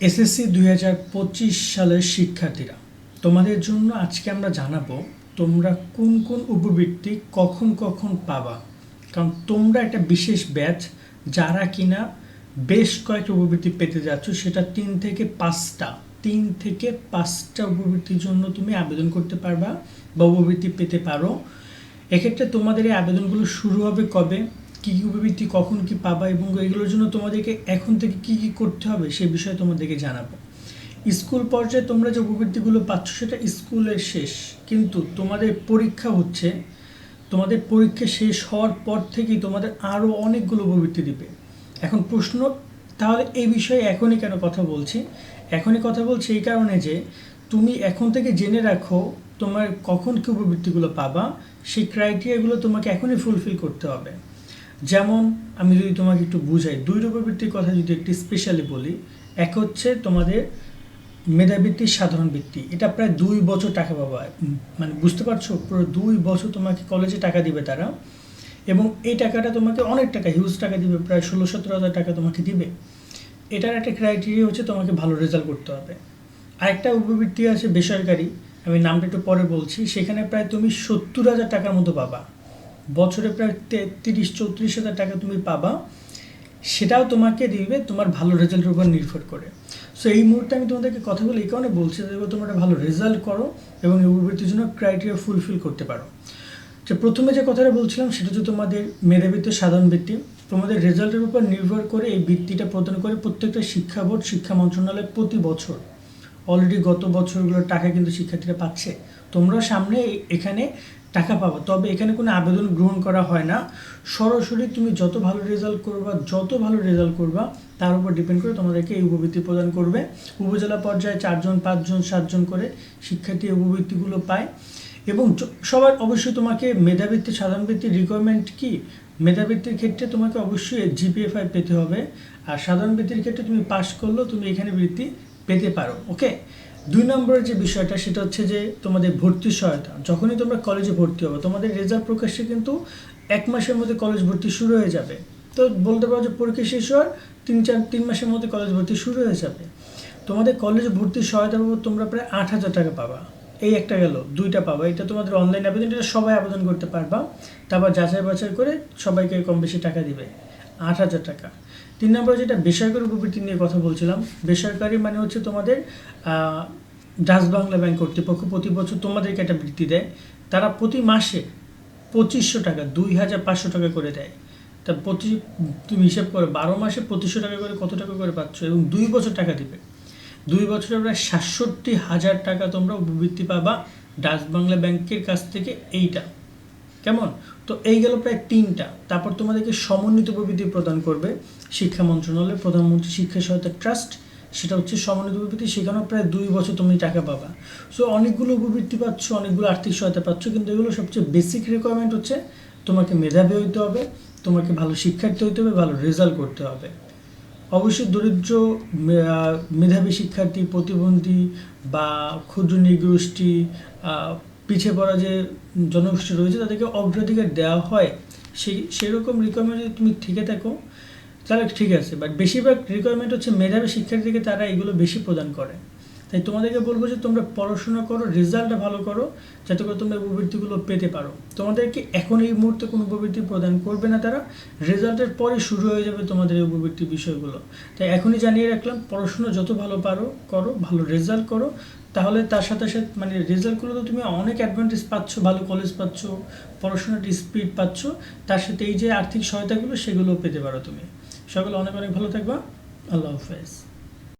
SSC দুই হাজার পঁচিশ সালের শিক্ষার্থীরা, তোমাদের জন্য আজকে আমরা জানাব তোমরা কোন কোন উপবৃত্তি কখন কখন পাবা। কারণ তোমরা একটা বিশেষ ব্যাচ, যারা কিনা বেশ কয়েকটা উপবৃত্তি পেতে যাচ্ছ, সেটা তিন থেকে পাঁচটা, তিন থেকে পাঁচটা উপবৃত্তির জন্য তুমি আবেদন করতে পারবা বা উপবৃত্তি পেতে পারো। এক্ষেত্রে তোমাদের এই আবেদনগুলো শুরু হবে কবে? কী কী উপবৃত্তি কখন কি পাবা এবং এগুলোর জন্য তোমাদেরকে এখন থেকে কি কি করতে হবে সে বিষয়ে তোমাদেরকে জানাব। স্কুল পর্যায়ে তোমরা যে উপবৃত্তিগুলো পাচ্ছ সেটা স্কুলের শেষ, কিন্তু তোমাদের পরীক্ষা হচ্ছে, তোমাদের পরীক্ষা শেষ হওয়ার পর থেকেই তোমাদের আরও অনেকগুলো উপবৃত্তি দিবে। এখন প্রশ্ন, তাহলে এই বিষয়ে এখনই কেন কথা বলছি? এখনই কথা বলছি এই কারণে যে তুমি এখন থেকে জেনে রাখো তোমার কখন কি উপবৃত্তিগুলো পাবা, সেই ক্রাইটেরিয়াগুলো তোমাকে এখনই ফুলফিল করতে হবে। যেমন আমি যদি তোমাকে একটু বুঝাই, দুই উপবৃত্তির কথা যদি একটু স্পেশালি বলি, এক হচ্ছে তোমাদের মেধাবৃত্তির সাধারণ বৃত্তি। এটা প্রায় দুই বছর টাকা পাবা। মানে বুঝতে পারছ? পুরো দুই বছর তোমাকে কলেজে টাকা দিবে তারা। এবং এই টাকাটা তোমাকে অনেক টাকা হিউজ টাকা দিবে, প্রায় ষোলো সতেরো হাজার টাকা তোমাকে দিবে। এটার একটা ক্রাইটেরিয়া হচ্ছে তোমাকে ভালো রেজাল্ট করতে হবে। আরেকটা উপবৃত্তি আছে বেসরকারি, আমি নামটা একটু পরে বলছি। সেখানে প্রায় তুমি সত্তর হাজার টাকার মতো পাবা। বছরে প্রায় তে- তিরিশ, চৌত্রিশ হাজার টাকা তুমি পাবা। সেটাও তোমাকে দিবে, তোমার ভালো রেজাল্টের উপর নির্ভর করে। সো এই মুহূর্তে আমি তোমাদেরকে কথা বলে এই কারণে বলছি যে তোমরা ভালো রেজাল্ট করো এবং উপবৃত্তির জন্য ক্রাইটেরিয়া ফুলফিল করতে পারো। যে প্রথমে যে কথাটা বলছিলাম, সেটা হচ্ছে তোমাদের মেধাবৃত্তি সাধারণ বৃত্তি তোমাদের রেজাল্টের উপর নির্ভর করে এই বৃত্তিটা প্রদান করে প্রত্যেকটা শিক্ষা বোর্ড, শিক্ষা মন্ত্রণালয় প্রতি বছর। অলরেডি গত বছরগুলোর টাকা কিন্তু শিক্ষার্থীরা পাচ্ছে। তোমরাও সামনে এখানে টাকা পাবো। তবে এখানে কোনো আবেদন গ্রহণ করা হয় না। সরাসরি তুমি যত ভালো রেজাল্ট করবা, যত ভালো রেজাল্ট করবা, তার উপর ডিপেন্ড করে তোমাদেরকে এই উপবৃত্তি প্রদান করবে। উপজেলা পর্যায়ে চারজন, পাঁচজন, সাতজন করে শিক্ষার্থী এই উপবৃত্তিগুলো পায়। এবং সবার অবশ্যই তোমাকে মেধাবৃত্তি সাধারণ বৃত্তির রিকোয়ারমেন্ট কি? মেধাবৃত্তির ক্ষেত্রে তোমাকে অবশ্যই জিপিএ ফাইভ পেতে হবে। আর সাধারণ বৃত্তির ক্ষেত্রে তুমি পাশ করলেও তুমি এখানে বৃত্তি পেতে পারো ওকে দুই নম্বরের যে বিষয়টা, সেটা হচ্ছে যে তোমাদের ভর্তি সহায়তা। যখনই তোমরা কলেজে ভর্তি হবে, তোমাদের রেজাল্ট প্রকাশে কিন্তু এক মাসের মধ্যে কলেজ ভর্তি শুরু হয়ে যাবে। তো বলতে পারো যে পরীক্ষা শেষ হওয়ার তিন, চার, তিন মাসের মধ্যে কলেজ ভর্তি শুরু হয়ে যাবে। তোমাদের কলেজে ভর্তির সহায়তা পাবো তোমরা প্রায় আট হাজার টাকা পাবা। এই একটা গেল, দুইটা পাবা। এটা তোমাদের অনলাইন আবেদন, এটা সবাই আবেদন করতে পারবা। তারপর যাচাই বাছাই করে সবাইকে কম বেশি টাকা দিবে। আট হাজার টাকা। তিন নম্বরে যেটা বেসরকারি উপবৃত্তি নিয়ে কথা বলছিলাম, বেসরকারি মানে হচ্ছে তোমাদের ডাচ বাংলা ব্যাংক কর্তৃপক্ষ প্রতি বছর তোমাদেরকে একটা বৃত্তি দেয়। তারা প্রতি মাসে পঁচিশশো টাকা, দুই হাজার পাঁচশো টাকা করে দেয়। তা প্রতি তুমি হিসাব করো, বারো মাসে পঁচিশশো টাকা করে কত টাকা করে পাচ্ছ এবং দুই বছর টাকা দিবে। দুই বছরে প্রায় সাতষট্টি হাজার টাকা তোমরা উপবৃত্তি পাবা ডাচ বাংলা ব্যাংকের কাছ থেকে এইটা। কেমন? তো এই গেল প্রায় তিনটা। তারপর তোমাদেরকে সমন্বিত উপবৃত্তি প্রদান করবে শিক্ষা মন্ত্রণালয় প্রধানমন্ত্রী শিক্ষা সহায়তা ট্রাস্ট। সেটা হচ্ছে সমন্বিত উপবৃত্তি সেখানেও প্রায় দুই বছর তুমি টাকা পাবা। সো অনেকগুলো উপবৃত্তি পাচ্ছ, অনেকগুলো আর্থিক সহায়তা পাচ্ছ, কিন্তু এগুলো সবচেয়ে বেসিক রিকোয়ারমেন্ট হচ্ছে তোমাকে মেধাবী হইতে হবে, তোমাকে ভালো শিক্ষার্থী হইতে হবে, ভালো রেজাল্ট করতে হবে। অবশ্যই দরিদ্র মেধাবী শিক্ষার্থী, প্রতিবন্ধী বা ক্ষুদ্র নৃগোষ্ঠী পিছিয়ে পড়া যে জনগোষ্ঠী রয়েছে, তাদেরকে অগ্রাধিকার দেওয়া হয়, সেই, সেরকম রিকোয়ারমেন্ট যদি তুমি থেকে থাকো, তাহলে ঠিক আছে বাট বেশিরভাগ রিকোয়ারমেন্ট হচ্ছে মেধাবী শিক্ষার্থীকে তারা এগুলো বেশি প্রদান করে। তাই তোমাদেরকে বলব যে তোমরা পড়াশোনা করো রেজাল্টটা ভালো করো, যাতে করে তোমরা উপবৃত্তিগুলো পেতে পারো। তোমাদেরকে এখন এই মুহূর্তে কোনো উপবৃত্তি প্রদান করবে না তারা রেজাল্টের পরে শুরু হয়ে যাবে তোমাদের এই উপবৃত্তি বিষয়গুলো। তাই এখনই জানিয়ে রাখলাম, পড়াশোনা যত ভালো পারো, করো, ভালো রেজাল্ট করো তাহলে তার সাথে সাথে মানে রেজাল্টগুলো তো তুমি অনেক অ্যাডভান্টেজ পাচ্ছ, ভালো কলেজ পাচ্ছ, পড়াশোনার স্পিড পাচ্ছ, তার সাথে এই যে আর্থিক সহায়তাগুলো, সেগুলোও পেতে পারো তুমি। সকলে অনেক অনেক ভালো থাকবা। আল্লাহ হাফেজ।